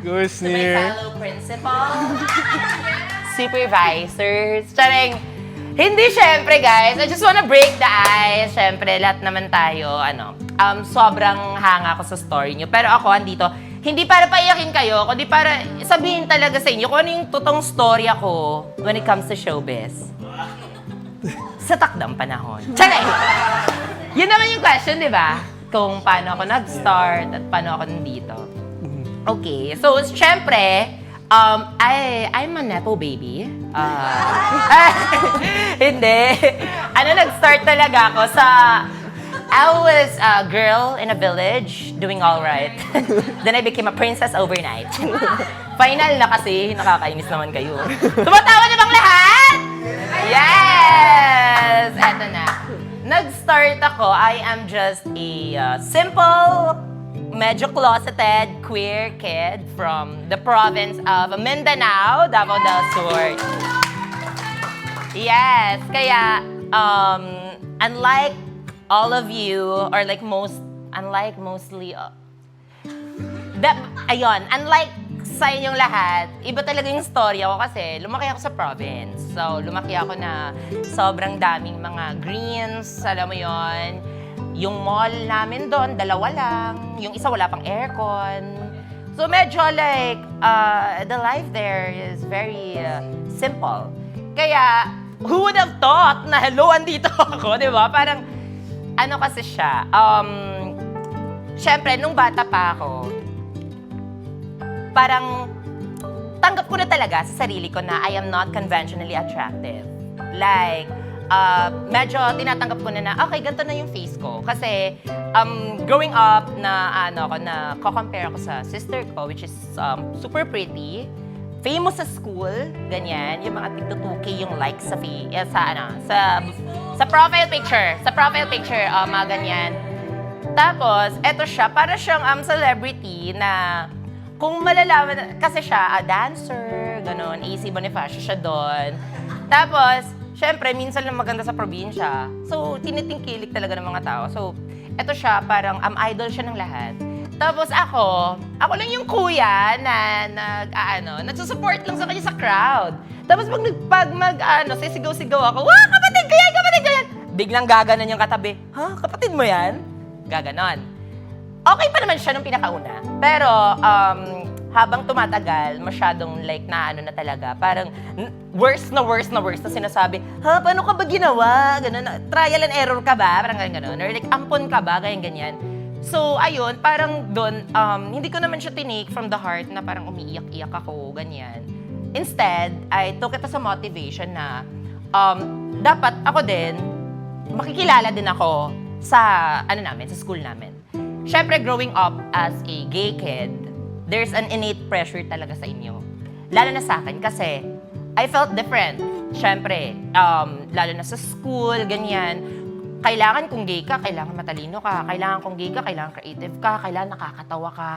Go to my sneer. fellow principal, supervisors. Charing, hindi syempre guys, I just wanna break the ice. Syempre, lahat naman tayo, ano, um, sobrang hanga ko sa story nyo. Pero ako, andito, hindi para paiyakin kayo, kundi para sabihin talaga sa inyo kung ano yung totoong story ako when it comes to showbiz. Sa takdang panahon. Charing! Yun naman yung question, di ba? Kung paano ako nag-start at paano ako nandito. Okay, so syempre, um, I, I'm a Nepo baby. Uh, hindi. Ano, nag-start talaga ako sa... I was a girl in a village doing all right. Then I became a princess overnight. Final na kasi, nakakainis naman kayo. Tumatawa na bang lahat? Yes! Eto na. Nag-start ako, I am just a uh, simple, medyo closeted, queer kid from the province of Mindanao, Davao del Sur. Yes, kaya um, unlike all of you, or like most, unlike mostly, uh, that, ayun, unlike sa inyong lahat, iba talaga yung story ako kasi lumaki ako sa province. So, lumaki ako na sobrang daming mga greens, alam mo yon Yung mall namin doon, dalawa lang. Yung isa wala pang aircon. So, medyo like, uh, the life there is very uh, simple. Kaya, who would have thought na hello, andito ako, di ba? Parang, ano kasi siya, um, syempre, nung bata pa ako, parang tanggap ko na talaga sa sarili ko na I am not conventionally attractive. Like, uh, medyo tinatanggap ko na na, okay, ganito na yung face ko. Kasi, um, growing up na, ano, ako, na ko-compare ako sa sister ko, which is um, super pretty, famous sa school, ganyan, yung mga tigto 2K yung likes sa, fi- eh, sa, ano, sa, sa profile picture, sa profile picture, uh, mga ganyan. Tapos, eto siya, para siyang um, celebrity na kung malalaman, kasi siya, a dancer, ganun, AC Bonifacio siya doon. Tapos, syempre, minsan lang maganda sa probinsya. So, tinitingkilik talaga ng mga tao. So, eto siya, parang um, idol siya ng lahat. Tapos ako, ako lang yung kuya na nag, ano, nagsusupport lang sa kanya sa crowd. Tapos pag, nag- pag mag, ano, sisigaw-sigaw ako, wah, kapatid ko yan, kapatid ko yan! Biglang gaganon yung katabi, ha, kapatid mo yan? Gaganon okay pa naman siya nung pinakauna. Pero um, habang tumatagal, masyadong like na ano na talaga, parang worse na worse na worse na sinasabi, ha, paano ka ba ginawa? Ganun, trial and error ka ba? Parang ganun, ganun. Or like, ampon ka ba? Ganyan, ganyan. So, ayun, parang doon, um, hindi ko naman siya tinake from the heart na parang umiiyak-iyak ako, ganyan. Instead, I took it as a motivation na um, dapat ako din, makikilala din ako sa, ano namin, sa school namin. Siyempre, growing up as a gay kid, there's an innate pressure talaga sa inyo. Lalo na sa akin kasi I felt different. Siyempre, um, lalo na sa school, ganyan. Kailangan kung gay ka, kailangan matalino ka. Kailangan kung gay ka, kailangan creative ka. Kailangan nakakatawa ka.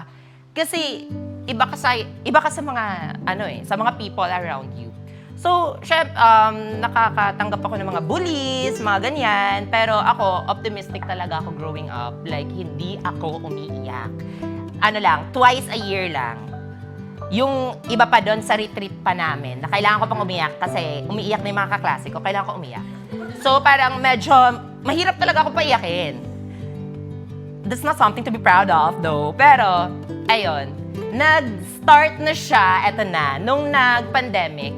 Kasi iba ka sa, iba ka sa mga, ano eh, sa mga people around you. So, syem, um, nakakatanggap ako ng mga bullies, mga ganyan. Pero ako, optimistic talaga ako growing up. Like, hindi ako umiiyak. Ano lang, twice a year lang. Yung iba pa doon sa retreat pa namin, na kailangan ko pang umiyak kasi umiiyak na yung mga kaklase ko, kailangan ko umiyak. So, parang medyo, mahirap talaga ako paiyakin. That's not something to be proud of, though. Pero, ayun, nag-start na siya, eto na, nung nag-pandemic.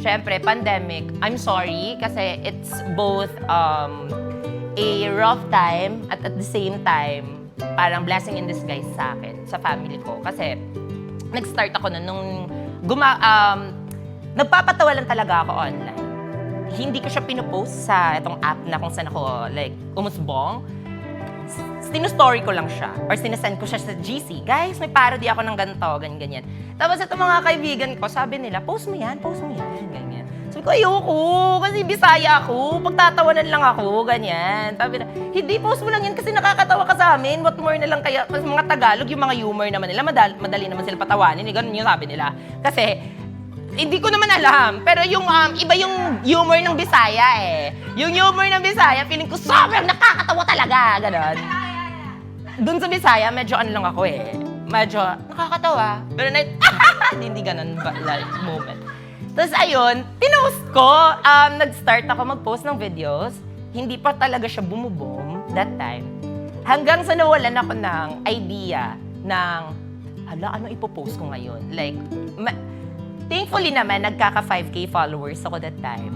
Siyempre, pandemic, I'm sorry kasi it's both um, a rough time at at the same time, parang blessing in disguise sa akin, sa family ko. Kasi, nag-start ako nun nung guma, um, nagpapatawa lang talaga ako online. Hindi ko siya pinopost sa itong app na kung saan ako, like, umusbong. Sinustory ko lang siya. Or sinesend ko siya sa GC. Guys, may parody ako ng ganito, ganyan, ganyan. Tapos itong mga kaibigan ko, sabi nila, post mo yan, post mo yan, ganyan. Sabi ko, ayoko, kasi Bisaya ako, pagtatawanan lang ako, ganyan. Sabi na, hindi, post mo lang yan kasi nakakatawa ka sa amin. What more na lang kaya, kasi mga Tagalog, yung mga humor naman nila, madali, madali naman sila patawanin, eh, ganun yung sabi nila. Kasi, hindi ko naman alam, pero yung um, iba yung humor ng Bisaya eh. Yung humor ng Bisaya, feeling ko sobrang nakakatawa talaga, ganon. Doon sa Bisaya, medyo ano lang ako eh. medyo nakakatawa. Pero na, hindi ganun ba, like, moment. Tapos ayun, pinost ko. Um, nag-start ako mag-post ng videos. Hindi pa talaga siya bumubom that time. Hanggang sa nawalan ako ng idea ng, hala, ano ipopost ko ngayon? Like, ma- thankfully naman, nagkaka 5K followers ako that time.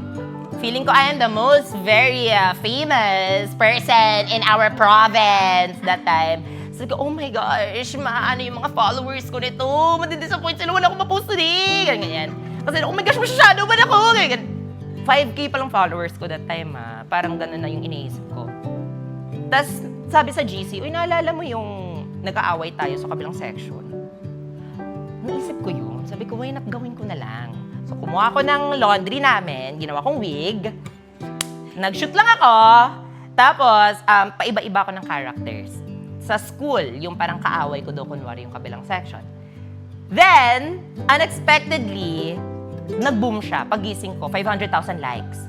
Feeling ko I am the most very uh, famous person in our province that time. So, ko, oh my gosh, maano yung mga followers ko nito. Madidisappoint sila, wala akong mapost today. Ganyan, ganyan. Kasi, oh my gosh, masyado ba ako? Ganyan, ganyan. 5K pa lang followers ko that time, ha. Parang ganun na yung iniisip ko. Tapos, sabi sa GC, uy, naalala mo yung nag-aaway tayo sa kabilang section? Naisip ko yun. Sabi ko, why not gawin ko na lang? So, kumuha ko ng laundry namin, ginawa kong wig, nag-shoot lang ako, tapos, um, paiba-iba ko ng characters. Sa school, yung parang kaaway ko daw, kunwari yung kabilang section. Then, unexpectedly, nag-boom siya. Pagising ko, 500,000 likes.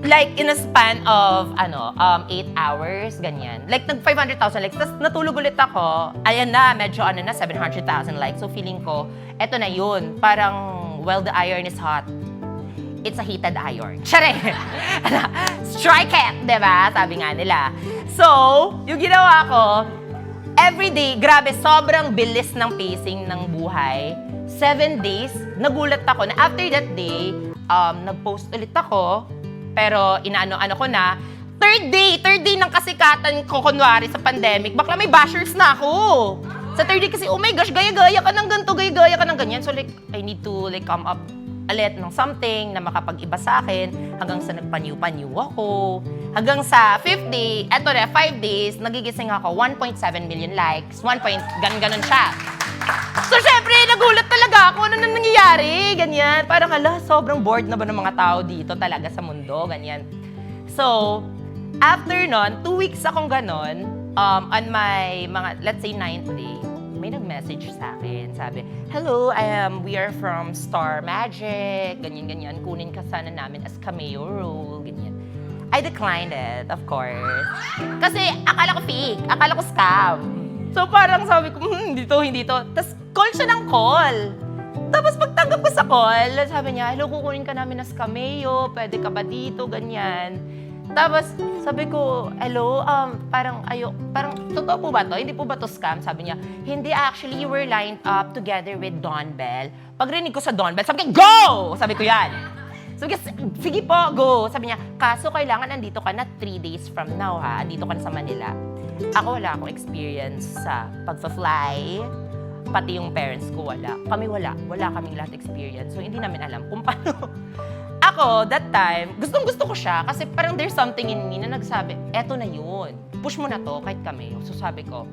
Like, in a span of, ano, um, 8 hours, ganyan. Like, nag 500,000 likes. Tapos, natulog ulit ako. Ayan na, medyo, ano na, 700,000 likes. So, feeling ko, eto na yun. Parang, well, the iron is hot. It's a heated iron. Tsare! Strike it! Diba? Sabi nga nila. So, yung ginawa ko, everyday, grabe, sobrang bilis ng pacing ng buhay. Seven days, nagulat ako na after that day, um, nag-post ulit ako, pero inaano-ano ko na, third day, third day ng kasikatan ko, kunwari sa pandemic, bakla may bashers na ako. Sa third day kasi, oh my gosh, gaya-gaya ka ng ganito, gaya-gaya ka ng ganyan. So like, I need to like come up ulit ng something na makapag-iba sa akin hanggang sa nagpanyu-panyu ako. Hanggang sa fifth day, eto na, five days, nagigising ako, 1.7 million likes, 1 point, gan-ganon siya. So, syempre, nagulat talaga ako. Ano na nangyayari? Ganyan. Parang, ala, sobrang bored na ba ng mga tao dito talaga sa mundo? Ganyan. So, after nun, two weeks akong ganon, um, on my mga, let's say, ninth day, may nag-message sa akin. Sabi, Hello, I am, we are from Star Magic. Ganyan, ganyan. Kunin ka sana namin as cameo role. Ganyan. I declined it, of course. Kasi akala ko fake. Akala ko scam. So parang sabi ko, hmm, hindi to, hindi to. Tapos call siya ng call. Tapos pagtanggap ko sa call, sabi niya, hello, kukunin ka namin as cameo. Pwede ka ba dito? Ganyan. Tapos sabi ko, hello, um, parang ayo, parang totoo po ba to? Hindi po ba to scam? Sabi niya, hindi actually, you were lined up together with Don Bell. Pagrinig ko sa Don Bell, sabi ko, go! Sabi ko yan. Sabi ko, sige po, go. Sabi niya, kaso kailangan nandito ka na three days from now ha. Andito ka na sa Manila. Ako wala akong experience sa pagsa-fly. Pati yung parents ko wala. Kami wala. Wala kaming lahat experience. So hindi namin alam kung paano. Ako, that time, gustong gusto ko siya kasi parang there's something in me na nagsabi, eto na yun. Push mo na to kahit kami. So sabi ko,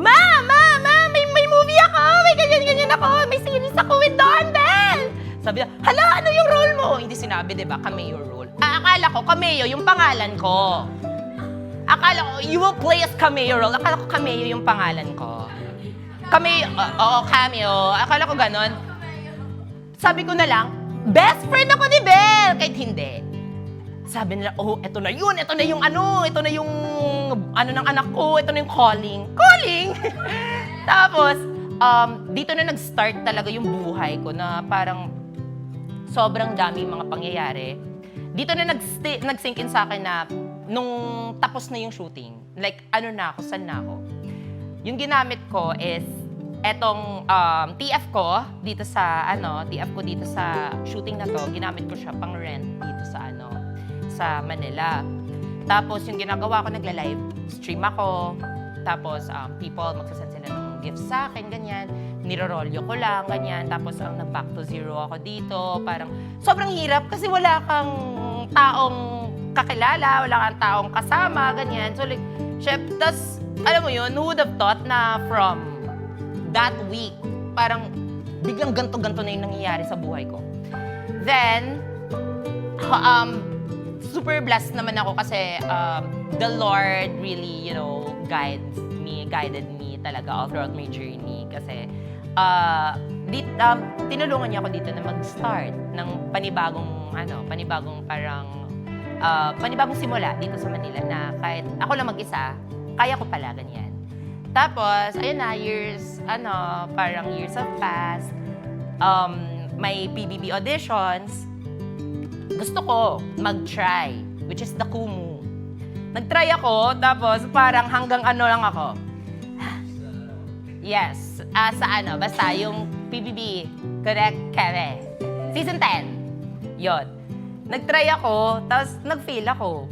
Ma! Ma! Ma! May, may movie ako! May ganyan-ganyan ako! May series ako with Don Bell! Sabi niya, hala, ano yung role mo? Hindi sinabi, di ba? Cameo role. Ah, akala ko, cameo, yung pangalan ko. Akala ko, you will play as cameo role. Akala ko cameo yung pangalan ko. Cameo, oo, oo, cameo. Akala ko ganon. Sabi ko na lang, best friend ako ni Belle! Kahit hindi. Sabi nila, oh, eto na yun, eto na yung ano, eto na yung ano ng anak ko, eto na yung calling. Calling! Tapos, um, dito na nag-start talaga yung buhay ko na parang sobrang dami mga pangyayari. Dito na nag- nag-sink in sa akin na nung tapos na yung shooting, like ano na ako, saan na ako. Yung ginamit ko is etong um, TF ko dito sa ano, TF ko dito sa shooting na to, ginamit ko siya pang rent dito sa ano, sa Manila. Tapos yung ginagawa ko, nagla-live stream ako. Tapos um, people magsasend sila ng gifts sa akin, ganyan. Nirorolyo ko lang, ganyan. Tapos ang nag-back to zero ako dito. Parang sobrang hirap kasi wala kang taong kakilala, wala kang taong kasama, ganyan. So like, chef, tas alam mo yun, who would have thought na from that week, parang biglang ganto-ganto na yung nangyayari sa buhay ko. Then, um, super blessed naman ako kasi um, the Lord really, you know, guides me, guided me talaga all throughout my journey. Kasi, uh, dit, um, tinulungan niya ako dito na mag-start ng panibagong, ano, panibagong parang, uh, panibagong simula dito sa Manila na kahit ako lang mag-isa, kaya ko pala ganyan. Tapos, ayun na, years, ano, parang years have passed. Um, may PBB auditions. Gusto ko mag-try, which is the Kumu. Nag-try ako, tapos parang hanggang ano lang ako. Yes, ah, sa ano, basta yung PBB, correct, Keve. Season 10. Yon. Nag-try ako, tapos nag-fail ako.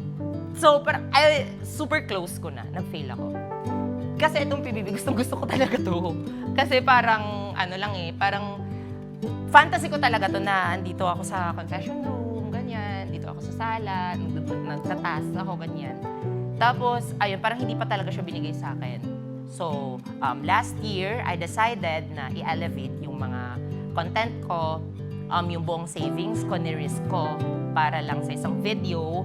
So, parang, ay, super close ko na, nag-fail ako. Kasi itong PBB, gustong gusto ko talaga to. Kasi parang, ano lang eh, parang fantasy ko talaga to na andito ako sa confession room, ganyan. Dito ako sa sala, nag- nagtatas ako, ganyan. Tapos, ayun, parang hindi pa talaga siya binigay sa akin. So, um, last year, I decided na i-elevate yung mga content ko, um, yung buong savings ko, ni-risk ko para lang sa isang video.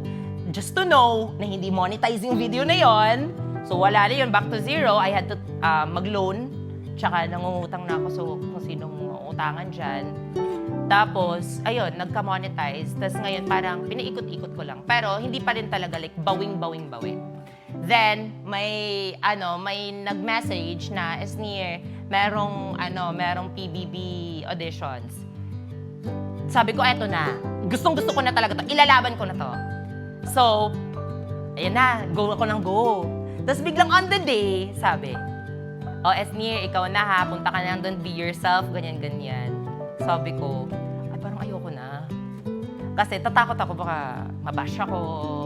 Just to know na hindi monetize yung video na yon. So, wala na yun. Back to zero. I had to uh, mag-loan. Tsaka nangungutang na ako so kung sinong utangan dyan. Tapos, ayun, nagka-monetize. Tapos ngayon, parang pinaikot-ikot ko lang. Pero hindi pa rin talaga like bawing-bawing-bawi. Then, may, ano, may nag-message na, is near, merong, ano, merong PBB auditions. Sabi ko, eto na. Gustong gusto ko na talaga to. Ilalaban ko na to. So, ayun na, go ako ng go. Tapos biglang on the day, sabi, oh, Esnir, ikaw na ha, punta ka na doon, be yourself, ganyan-ganyan. Sabi ko, ay parang ayoko na. Kasi tatakot ako, baka mabash ako,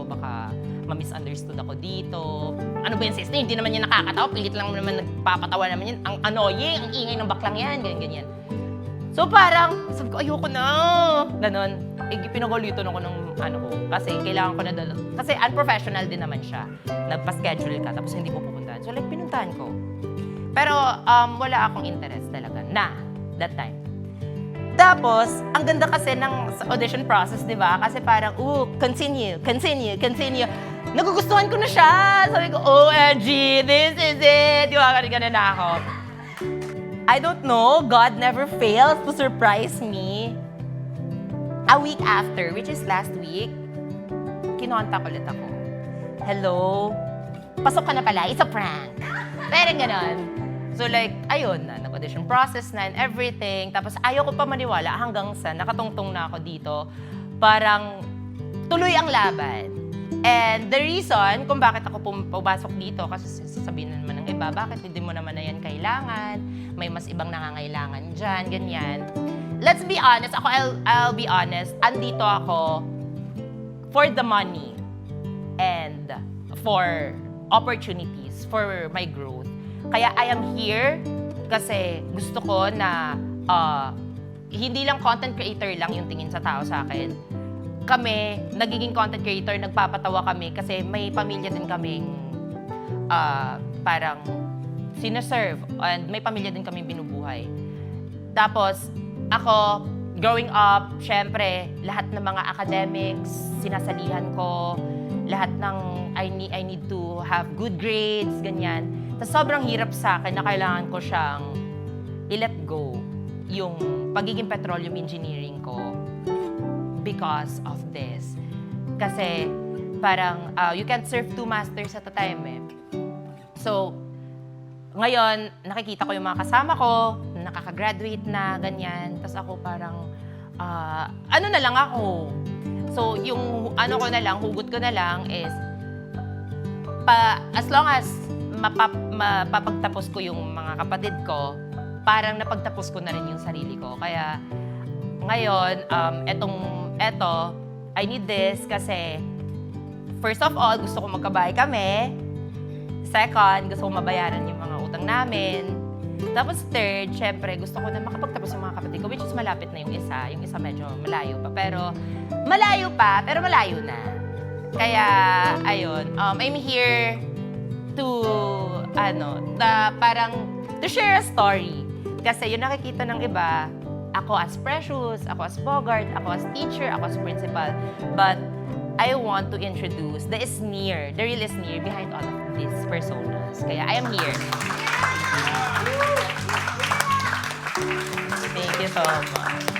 baka ma-misunderstood ako dito. Ano ba yung sister? Hindi naman yan nakakatawa, pilit lang naman nagpapatawa naman yan. Ang annoying, ang ingay ng baklang yan, ganyan-ganyan. So parang, sabi ko, ayoko na. Ganon. Eh, pinagalitan ako ng ano ko. Kasi kailangan ko na dala. Kasi unprofessional din naman siya. Nagpa-schedule ka, tapos hindi mo pupuntahan. So like, pinuntahan ko. Pero um, wala akong interest talaga na that time. Tapos, ang ganda kasi ng audition process, di ba? Kasi parang, ooh, continue, continue, continue. Nagugustuhan ko na siya. Sabi ko, OMG, this is it. Di ba? Ganun na ako. I don't know, God never fails to surprise me. A week after, which is last week, kinontak ulit ako. Hello? Pasok ka na pala, it's a prank. Pero ganon. So like, ayun na, nag-audition process na and everything. Tapos ayaw ko pa maniwala hanggang sa nakatungtong na ako dito. Parang tuloy ang laban. And the reason kung bakit ako pum- pumasok dito, kasi sasabihin na iba, bakit hindi mo naman na yan kailangan? May mas ibang nangangailangan dyan, ganyan. Let's be honest, ako, I'll, I'll be honest, andito ako for the money and for opportunities, for my growth. Kaya I am here kasi gusto ko na ah, hindi lang content creator lang yung tingin sa tao sa akin. Kami, nagiging content creator, nagpapatawa kami kasi may pamilya din kaming ah, parang sinaserve and may pamilya din kami binubuhay. Tapos, ako, growing up, syempre, lahat ng mga academics, sinasalihan ko, lahat ng I need, I need to have good grades, ganyan. Tapos sobrang hirap sa akin na kailangan ko siyang i-let go yung pagiging petroleum engineering ko because of this. Kasi parang uh, you can't serve two masters at a time eh. So, ngayon, nakikita ko yung mga kasama ko, na nakaka-graduate na, ganyan. Tapos ako parang, ah, ano na lang ako. So, yung ano ko na lang, hugot ko na lang is, pa, as long as mapap, mapapagtapos ko yung mga kapatid ko, parang napagtapos ko na rin yung sarili ko. Kaya, ngayon, um, etong, eto, I need this kasi, first of all, gusto ko magkabahay kami. Second, gusto ko mabayaran yung mga utang namin. Tapos third, syempre, gusto ko na makapagtapos yung mga kapatid ko, which is malapit na yung isa. Yung isa medyo malayo pa. Pero, malayo pa, pero malayo na. Kaya, ayun, um, I'm here to, ano, na parang, to share a story. Kasi yung nakikita ng iba, ako as Precious, ako as Bogart, ako as teacher, ako as principal. But, I want to introduce the sneer, the real sneer behind all of these personas. Kaya I am here. Thank you so much.